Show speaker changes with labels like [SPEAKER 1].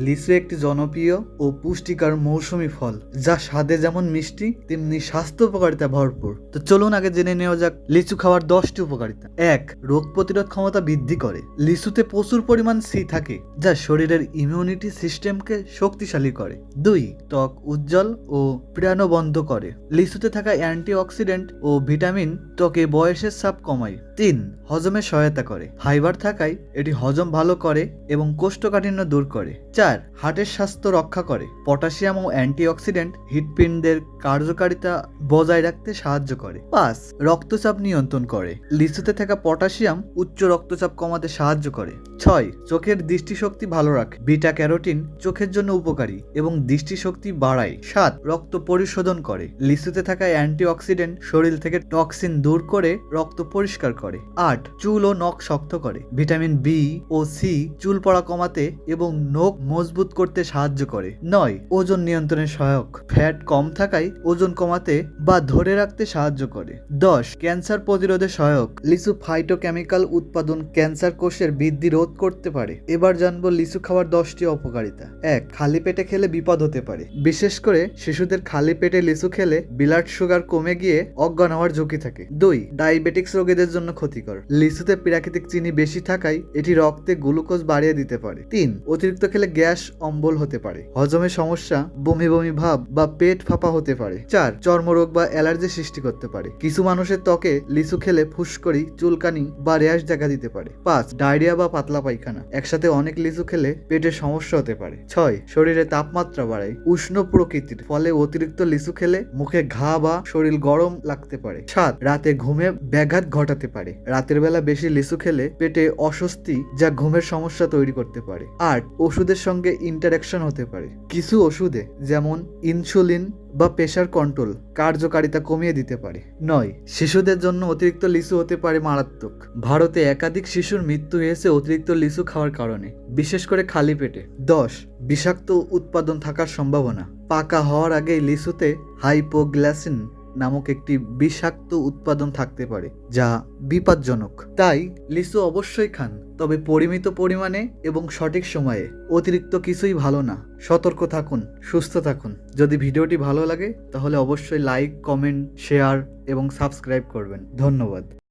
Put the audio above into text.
[SPEAKER 1] লিচু একটি জনপ্রিয় ও পুষ্টিকর মৌসুমী ফল, যা স্বাদে যেমন মিষ্টি, তেমনি স্বাস্থ্য উপকারিতা ভরপুর। তো চলুন আগে জেনে নেওয়া যাক লিচু খাওয়ার দশটি উপকারিতা। এক, রোগ প্রতিরোধ ক্ষমতা বৃদ্ধি করে। লিচুতে প্রচুর পরিমাণ সি থাকে, যা শরীরের ইমিউনিটি সিস্টেমকে শক্তিশালী করে। দুই, ত্বক উজ্জ্বল ও প্রাণবন্ধ করে। লিচুতে থাকা অ্যান্টিঅক্সিডেন্ট ও ভিটামিন ত্বকে বয়সের চাপ কমায়। তিন, হজমে সহায়তা করে। ফাইবার থাকায় এটি হজম ভালো করে এবং কোষ্ঠকাঠিন্য দূর করে। চার হার্টের স্বাস্থ্য রক্ষা করে। পটাশিয়াম ও অ্যান্টিঅক্সিডেন্ট হৃৎপিণ্ডের কার্যকারিতা বজায় রাখতে সাহায্য করে। পাঁচ রক্তচাপ নিয়ন্ত্রণ করে। লিচুতে থাকা পটাশিয়াম উচ্চ রক্তচাপ কমাতে সাহায্য করে। ছয়, চোখের দৃষ্টিশক্তি ভালো রাখে। বিটা ক্যারোটিন চোখের জন্য উপকারী এবং দৃষ্টিশক্তি বাড়ায়। সাত, রক্ত পরিশোধন করে। লিচুতে থাকা অ্যান্টিঅক্সিডেন্ট শরীর থেকে টক্সিন দূর করে রক্ত পরিষ্কার করে। আট, চুল ও নখ শক্ত করে। ভিটামিন বি ও সি চুল পড়া কমাতে এবং নখ মজবুত করতে সাহায্য করে। নয়, ওজন নিয়ন্ত্রণে সহায়ক। ফ্যাট কম থাকায় ওজন কমাতে বা ধরে রাখতে সাহায্য করে। দশ, ক্যান্সার প্রতিরোধে সহায়ক। লিচু ফাইটোকেমিক্যাল উৎপাদন ক্যান্সার কোষের বৃদ্ধি রোধ করতে পারে। এবার জানব লিচু খাওয়ার দশটি অপকারিতা। এক, খালি পেটে খেলে বিপদ হতে পারে। বিশেষ করে শিশুদের খালি পেটে লিচু খেলে ব্লাড সুগার কমে গিয়ে অজ্ঞান হওয়ার ঝুঁকি থাকে। দুই ডায়াবেটিক্স রোগীদের জন্য ক্ষতিকর। লিচুতে প্রাকৃতিক চিনি বেশি থাকায় এটি রক্তে গ্লুকোজ বাড়িয়ে দিতে পারে। তিন, অতিরিক্ত খেলে গ্যাস অম্বল হতে পারে। হজমে সমস্যা, বমি বমি ভাব বা পেট ফাঁপা হতে পারে। চার, চর্মরোগ বা অ্যালার্জি সৃষ্টি করতে পারে। কিছু মানুষের ত্বকে লিচু খেলে ফুসকরি চুলকানি বা র্যাশ দেখা দিতে পারে। পাঁচ, ডায়রিয়া বা পাতলা পায়খানা। একসাথে অনেক লিচু খেলে পেটের সমস্যা হতে পারে। ছয়, শরীরে তাপমাত্রা বাড়ায়। উষ্ণ প্রকৃতির ফলে অতিরিক্ত লিচু খেলে মুখে ঘা বা শরীর গরম লাগতে পারে। সাত, রাতে ঘুমে ব্যাঘাত ঘটাতে পারে। রাতের বেলা বেশি লিচু খেলে পেটে অস্বস্তি যা ঘুমের সমস্যা তৈরি করতে পারে। আট, ওষুধের সঙ্গে ইন্টারাকশন হতে পারে। কিছু ওষুধে, যেমন ইনসুলিন বা প্রেশার কন্ট্রোল কার্যকারিতা কমিয়ে দিতে পারে। নয়, শিশুদের জন্য অতিরিক্ত লিচু হতে পারে মারাত্মক। ভারতে একাধিক শিশুর মৃত্যু হয়েছে অতিরিক্ত লিচু খাওয়ার কারণে, বিশেষ করে খালি পেটে। দশ, বিষাক্ত উৎপাদন থাকার সম্ভাবনা। পাকা হওয়ার আগে লিচুতে হাইপোগ্লাসিন নামক একটি বিষাক্ত উৎপাদন থাকতে পারে, যা বিপজ্জনক। তাই লিসু অবশ্যই খান, তবে পরিমিত পরিমাণে এবং সঠিক সময়ে। অতিরিক্ত কিছুই ভালো না। সতর্ক থাকুন, সুস্থ থাকুন। যদি ভিডিওটি ভালো লাগে, তাহলে অবশ্যই লাইক, কমেন্ট, শেয়ার এবং সাবস্ক্রাইব করবেন। ধন্যবাদ।